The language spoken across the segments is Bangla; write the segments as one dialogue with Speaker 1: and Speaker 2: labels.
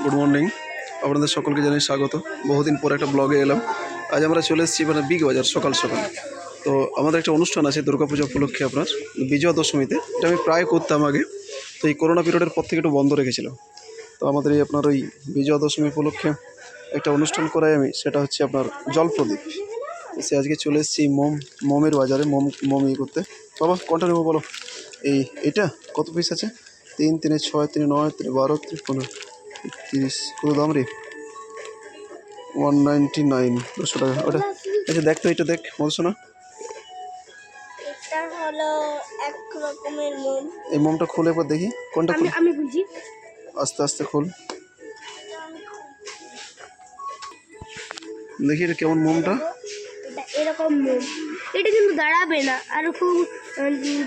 Speaker 1: Good morning. আপনাদের সকলকে জানাই স্বাগত। বহুদিন পর একটা ব্লগে এলাম। আজ আমরা চলে এসেছি মানে বিগ বাজার, সকাল সকাল। তো আমাদের একটা অনুষ্ঠান আছে দুর্গাপূজা উপলক্ষে আপনার, বিজয়া দশমীতে। এটা আমি প্রায় করতাম আগে। তো এই করোনা পিরিয়ডের পর থেকে একটু বন্ধ রেখেছিলাম তো আমাদের এই আপনার ওই বিজয়া দশমী উপলক্ষে একটা অনুষ্ঠান করাই আমি। সেটা হচ্ছে আপনার জল প্রদীপ। সে আজকে চলে এসেছি মোম, মোমের বাজারে, মোম মোম ইয়ে করতে। বাবা, কোনটা নেব বলো? এই, এটা? কত পিস আছে? তিন, তিনে ছয়, তিনে নয়, তিনে বারো, তিনে পনেরো। তিরিশ কত দাম রে? ওয়ান নাইনটি নাইন দুশো টাকা। ওটা আচ্ছা দেখ তো এটা দেখ মধুসোনা এই মোমটা খুলে একবার দেখি কোনটা
Speaker 2: আমি বুঝি।
Speaker 1: আস্তে আস্তে খোল। দেখি এটা কেমন মোমটা।
Speaker 2: এরকম মোম। এটা কিন্তু দাঁড়াবে না আর খুব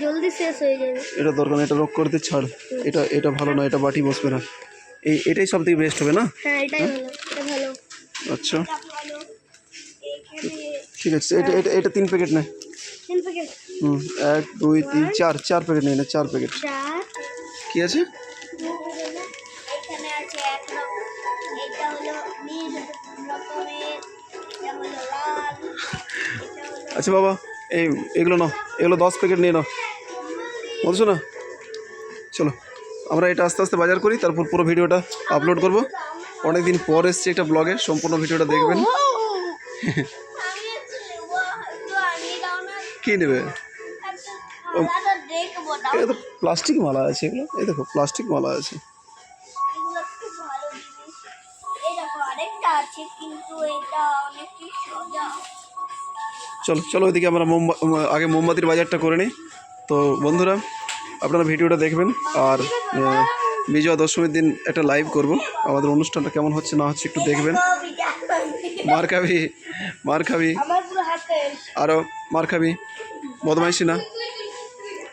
Speaker 2: জলদি শেষ হয়ে যাবে।
Speaker 1: এটা দরকার এটা রক করতে ছাড়। এটা এটা ভালো না এটা বাটি বসবে না। এই এটাই সব থেকে বেস্ট হবে না?
Speaker 2: হ্যাঁ এটাই ভালো
Speaker 1: আচ্ছা। ঠিক আছে এটা এটা এটা তিন প্যাকেট নেয়
Speaker 2: তিন প্যাকেট
Speaker 1: হুম এক দুই তিন চার চার প্যাকেট নেই না চার প্যাকেট কি আছে? আচ্ছা বাবা এই এগুলো নাও এগুলো দশ প্যাকেট নিয়ে নাও। বলছো না? চলো। আমরা এটা আস্তে আস্তে বাজার করি, তারপর পুরো ভিডিওটা আপলোড করব অনেক দিন পর এসছে একটা ব্লগে সম্পূর্ণ ভিডিওটা দেখবেন। কী নেবে এটা তো প্লাস্টিক মালা আছে এগুলো এই দেখো প্লাস্টিক মালা আছে। চলো চলো ওইদিকে আমরা মোমবা, আগে মোমবাতির বাজারটা করে নিই তো বন্ধুরা আপনারা ভিডিওটা দেখবেন আর বিজয়া দশমীর দিন একটা লাইভ করব। আমাদের অনুষ্ঠানটা কেমন হচ্ছে না হচ্ছে একটু দেখবেন। মার খাবি মার খাবি আরও মার খাবি বদমাইশি না?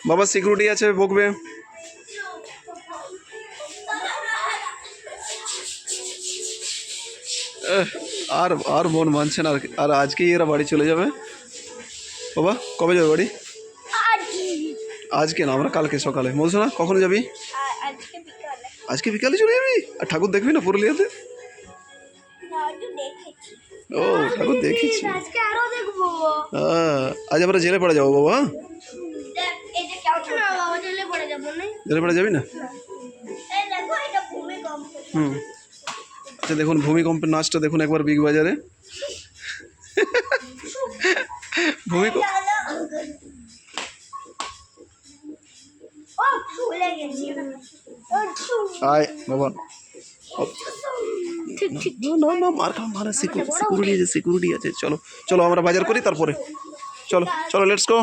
Speaker 1: বাবা সিকিউরিটি আছে, বকবে। আর আর মন মানছে না আর আজকেই এরা বাড়ি চলে যাবে। বাবা, কবে যাবে বাড়ি? আজকে না আমরা কালকে সকালে। বলছো না কখন যাবি?
Speaker 2: আজকে বিকালে
Speaker 1: চলে যাবি? আর ঠাকুর দেখবি না পুরুলিয়াতে? ও ঠাকুর দেখেছি। হ্যাঁ আজ আমরা জেলে পড়ে যাব বাবা
Speaker 2: বাবা জেলে পড়ে যাব না?
Speaker 1: হুম। আচ্ছা দেখুন ভূমিকম্পের নাচটা দেখুন একবার বিগ বাজারে। ভূমিকম্প আয় বাবা। না না মার খাও মারা সিকিউরিটি আছে সিকিউরিটি আছে। চলো চলো আমরা বাজার করি তারপরে। চলো চলো লেটস গো